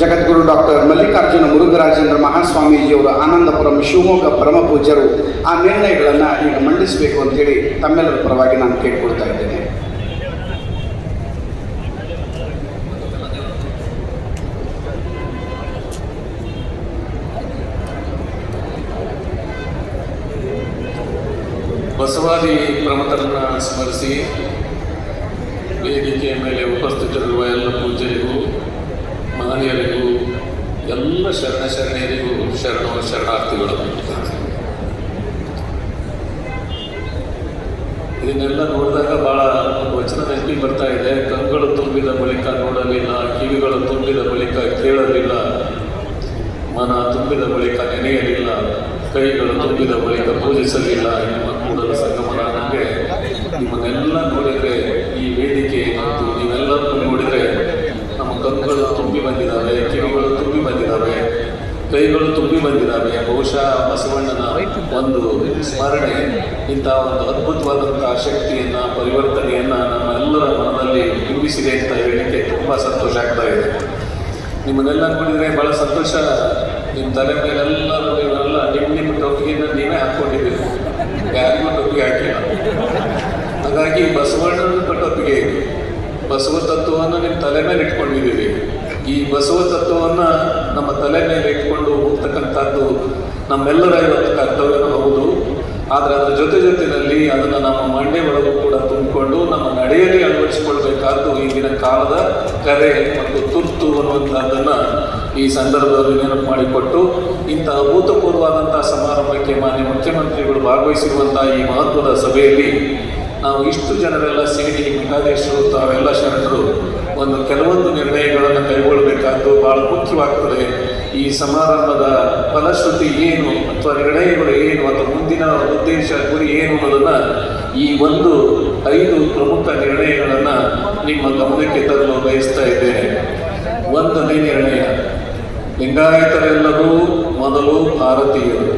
ಜಗದ್ಗುರು doctor Mallikarjuna Murugharajendra ಮಹಾಸ್ವಾಮೀಜಿಯವರು ಆನಂದಪುರಂ ಶಿವಮೊಗ್ಗ ಪರಮ ಪೂಜ್ಯರು ಆ ನಿರ್ಣಯಗಳನ್ನು ಈಗ ಮಂಡಿಸಬೇಕು ಅಂತೇಳಿ ತಮ್ಮೆಲ್ಲರ ಪರವಾಗಿ ನಾನು ಕೇಳ್ಕೊಳ್ತಾ ಇದ್ದೇನೆ. ಬಸವಾದಿ ಪ್ರಮತರನ್ನ ಸ್ಮರಿಸಿ ವೇದಿಕೆಯ ಮೇಲೆ ಉಪಸ್ಥಿತರಿರುವ ಎಲ್ಲ ಪೂಜ್ಯರಿಗೂ ಮಹನೀಯರಿಗೂ ಎಲ್ಲ ಶರಣ ಶರಣೆಯರಿಗೂ ಶರಣ ಶರಣಾರ್ಥಿಗಳು ಇದನ್ನೆಲ್ಲ ನೋಡಿದಾಗ ಬಹಳ ವಚನ ನೆನಪಿ ಬರ್ತಾ ಇದೆ. ಕಂಗಳು ತುಂಬಿದ ಬಳಿಕ ನೋಡಲಿಲ್ಲ, ಕಿವಿಗಳು ತುಂಬಿದ ಬಳಿಕ ಕೇಳಲಿಲ್ಲ, ಮನ ತುಂಬಿದ ಬಳಿಕ ನೆನೆಯಲಿಲ್ಲ, ಕೈಗಳು ತುಂಬಿದ ಬಳಿಕ ಪೂಜಿಸಲಿಲ್ಲ ಎನ್ನುವ ಕೂಡಲ ಸಂಗಮನ ನಮಗೆ ನಿಮ್ಮನ್ನೆಲ್ಲ ನೋಡಿದರೆ ಈ ವೇದಿಕೆ ಮತ್ತು ನೀವೆಲ್ಲರನ್ನು ನೋಡಿದರೆ ನಮ್ಮ ಕಣ್ಣುಗಳು ತುಂಬಿ ಬಂದಿದ್ದಾವೆ ಕಿವಿಗಳು ತುಂಬಿ ಬಂದಿದ್ದಾವೆ ಕೈಗಳು ತುಂಬಿ ಬಂದಿದ್ದಾವೆ. ಬಹುಶಃ ಬಸವಣ್ಣನ ಒಂದು ಸ್ಮರಣೆ, ಇಂಥ ಒಂದು ಅದ್ಭುತವಾದಂತಹ ಶಕ್ತಿಯನ್ನ, ಪರಿವರ್ತನೆಯನ್ನ ನಮ್ಮೆಲ್ಲರ ಮನದಲ್ಲಿ ಬಿಂಬಿಸಿದೆ ಅಂತ ಹೇಳಲಿಕ್ಕೆ ತುಂಬಾ ಸಂತೋಷ ಆಗ್ತಾ ಇದೆ. ನಿಮ್ಮನ್ನೆಲ್ಲ ನೋಡಿದ್ರೆ ಬಹಳ ಸಂತೋಷ. ನಿಮ್ಮ ತಲೆ ಮೇಲೆಲ್ಲರೂ ನೀವೆಲ್ಲ ನಿಮ್ಮ ನಿಮ್ಮ ಟೊಪ್ಪಿಗೆನ ನೀವೇ ಹಾಕ್ಕೊಂಡಿದ್ದೀರಿ. ಯಾರಿಗೂ ಟೊಪ್ಪಿಗೆ ಹಾಕಿಲ್ಲ. ಹಾಗಾಗಿ ಬಸವಣ್ಣನ ಟೊಪ್ಪಿಗೆ, ಬಸವ ತತ್ವವನ್ನು ನಿಮ್ಮ ತಲೆ ಮೇಲೆ ಇಟ್ಕೊಂಡಿದ್ದೀರಿ. ಈ ಬಸವ ತತ್ವವನ್ನ ನಮ್ಮ ತಲೆ ಮೇಲೆ ಇಟ್ಕೊಂಡು ಹೋಗ್ತಕ್ಕಂಥದ್ದು ನಮ್ಮೆಲ್ಲರ ಇವತ್ತು ಕರ್ತವ್ಯನೂ ಹೌದು ಆದರೆ ಅದರ ಜೊತೆ ಜೊತೆಯಲ್ಲಿ ಅದನ್ನು ನಮ್ಮ ಮಂಡೆ ಒಳಗೂ ಕೂಡ ತುಂಬಿಕೊಂಡು ನಮ್ಮ ನಡೆಯಲ್ಲಿ ಅಳವಡಿಸಿಕೊಳ್ಬೇಕಾದ್ದು ಈಗಿನ ಕಾಲದ ಕರೆ ಮತ್ತು ತುರ್ತು ಅನ್ನುವಂಥದ್ದನ್ನು ಈ ಸಂದರ್ಭದಲ್ಲಿ ನೆನಪು ಮಾಡಿಕೊಟ್ಟು ಇಂತಹ ಅಭೂತಪೂರ್ವವಾದಂತಹ ಸಮಾರಂಭಕ್ಕೆ ಮಾನ್ಯ ಮುಖ್ಯಮಂತ್ರಿಗಳು ಭಾಗವಹಿಸಿರುವಂತಹ ಈ ಮಹತ್ವದ ಸಭೆಯಲ್ಲಿ ನಾವು ಇಷ್ಟು ಜನರೆಲ್ಲ ಸೇರಿ ಮಠಾಧೀಶರು, ತಾವೆಲ್ಲ ಶರಣರು ಒಂದು ಕೆಲವೊಂದು ನಿರ್ಣಯಗಳನ್ನು ಕೈಗೊಳ್ಳಬೇಕಾದ್ದು ಬಹಳ ಮುಖ್ಯವಾಗ್ತದೆ. ಈ ಸಮಾರಂಭದ ಫಲಶ್ರುತಿ ಏನು ಅಥವಾ ನಿರ್ಣಯಗಳು ಏನು ಅಥವಾ ಮುಂದಿನ ಉದ್ದೇಶ, ಗುರಿ ಏನು ಅನ್ನೋದನ್ನು ಈ ಒಂದು ಐದು ಪ್ರಮುಖ ನಿರ್ಣಯಗಳನ್ನು ನಿಮ್ಮ ಗಮನಕ್ಕೆ ತರಲು ಬಯಸ್ತಾ ಇದ್ದೇನೆ. ಒಂದನೇ ನಿರ್ಣಯ, ಲಿಂಗಾಯತರೆಲ್ಲರೂ ಮೊದಲು ಭಾರತೀಯರು.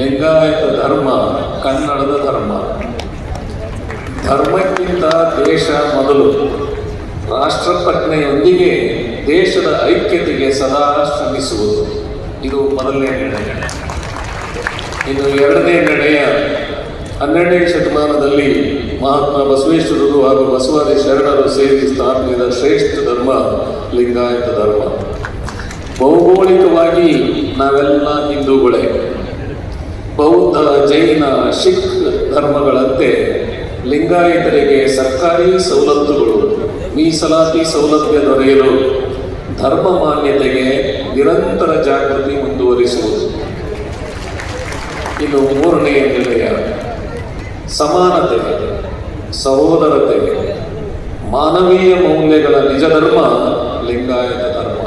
ಲಿಂಗಾಯತ ಧರ್ಮ, ಕನ್ನಡದ ಧರ್ಮ. ಧರ್ಮಕ್ಕಿಂತ ದೇಶ ಮೊದಲು. ರಾಷ್ಟ್ರಪ್ರಜ್ಞೆಯೊಂದಿಗೆ ದೇಶದ ಐಕ್ಯತೆಗೆ ಸದಾ ಶ್ರಮಿಸುವುದು. ಇದು ಮೊದಲನೇ ನಿರ್ಣಯ. ಇನ್ನು ಎರಡನೇ ನಿರ್ಣಯ ಹನ್ನೆರಡನೇ ಶತಮಾನದಲ್ಲಿ ಮಹಾತ್ಮ ಬಸವೇಶ್ವರರು ಹಾಗೂ ಬಸವಾದಿ ಶರಣರು ಸೇರಿ ಸ್ಥಾಪಿಸಿದ ಶ್ರೇಷ್ಠ ಧರ್ಮ ಲಿಂಗಾಯತ ಧರ್ಮ. ಭೌಗೋಳಿಕವಾಗಿ ನಾವೆಲ್ಲ ಹಿಂದೂಗಳೇ. ಬೌದ್ಧ, ಜೈನ, ಸಿಖ್ ಧರ್ಮಗಳಂತೆ ಲಿಂಗಾಯತರಿಗೆ ಸರ್ಕಾರಿ ಸವಲತ್ತುಗಳು ಮೀಸಲಾತಿ ಸೌಲಭ್ಯ ದೊರೆಯಲು ಧರ್ಮ ಮಾನ್ಯತೆಗೆ ನಿರಂತರ ಜಾಗೃತಿ ಮುಂದುವರಿಸುವುದು. ಇದು ಮೂರನೆಯ ನಿಲಯ ಸಮಾನತೆ, ಸಹೋದರತೆ, ಮಾನವೀಯ ಮೌಲ್ಯಗಳ ನಿಜ ಧರ್ಮ, ಲಿಂಗಾಯತ ಧರ್ಮ.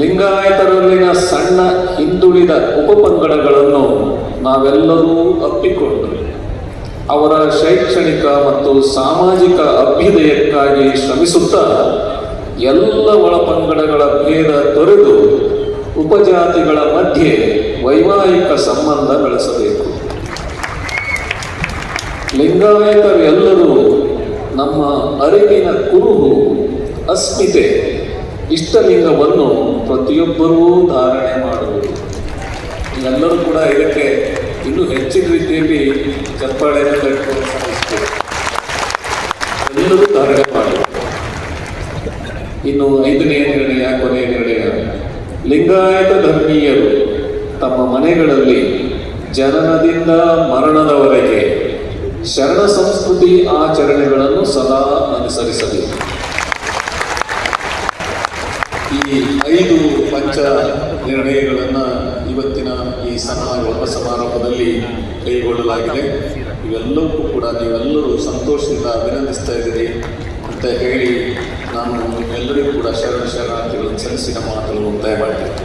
ಲಿಂಗಾಯತರಲ್ಲಿನ ಸಣ್ಣ ಹಿಂದುಳಿದ ಉಪಪಂಗಡಗಳನ್ನು ನಾವೆಲ್ಲರೂ ಅಪ್ಪಿಕೊಂಡು ಅವರ ಶೈಕ್ಷಣಿಕ ಮತ್ತು ಸಾಮಾಜಿಕ ಅಭ್ಯುದಯಕ್ಕಾಗಿ ಶ್ರಮಿಸುತ್ತಾ ಎಲ್ಲ ಒಳಪಂಗಡಗಳ ಭೇದ ತೊರೆದು ಉಪಜಾತಿಗಳ ಮಧ್ಯೆ ವೈವಾಹಿಕ ಸಂಬಂಧ ಬೆಳೆಸಬೇಕು. ಲಿಂಗಾಯತರು ಎಲ್ಲರೂ ನಮ್ಮ ಅರಿವಿನ ಕುರುಹು, ಅಸ್ಮಿತೆ, ಇಷ್ಟಲಿಂಗವನ್ನು ಪ್ರತಿಯೊಬ್ಬರೂ ಧಾರಣೆ ಮಾಡುವುದು. ಎಲ್ಲರೂ ಕೂಡ ಇದಕ್ಕೆ ಇನ್ನೂ ಹೆಚ್ಚಿನ ರೀತಿಯಲ್ಲಿ ಚಪ್ಪಾಳೆಯನ್ನು ಸಾಗಿಸ್ಬೇಕು ಎಲ್ಲರೂ ತಾರಕ ಮಾಡಿ ಇನ್ನು ಐದನೇ ನಿರ್ಣಯ ಕೊನೆಯ ನಿರ್ಣಯ ಲಿಂಗಾಯತ ಧರ್ಮೀಯರು ತಮ್ಮ ಮನೆಗಳಲ್ಲಿ ಜನನದಿಂದ ಮರಣದವರೆಗೆ ಶರಣ ಸಂಸ್ಕೃತಿ ಆಚರಣೆಗಳನ್ನು ಸದಾ ಅನುಸರಿಸಬೇಕು. ಈ ಐದು ಪಂಚ ನಿರ್ಣಯಗಳನ್ನು ಇವತ್ತಿನ ಈ ಸಮಾರೋಪ ಸಮಾರಂಭದಲ್ಲಿ ಕೈಗೊಳ್ಳಲಾಗಿದೆ. ಇವೆಲ್ಲಕ್ಕೂ ಕೂಡ ನೀವೆಲ್ಲರೂ ಸಂತೋಷದಿಂದ ಅಭಿನಂದಿಸ್ತಾ ಇದ್ದೀರಿ ಅಂತ ಹೇಳಿ ನಾನು ಎಲ್ಲರಿಗೂ ಕೂಡ ಶರಣ ಶರಣಾರ್ಥಿಗಳನ್ನು ಸಲ್ಲಿಸಿ ನಮ್ಮ ಮಾತನ್ನು ಮುಕ್ತಾಯ ಮಾಡ್ತೇನೆ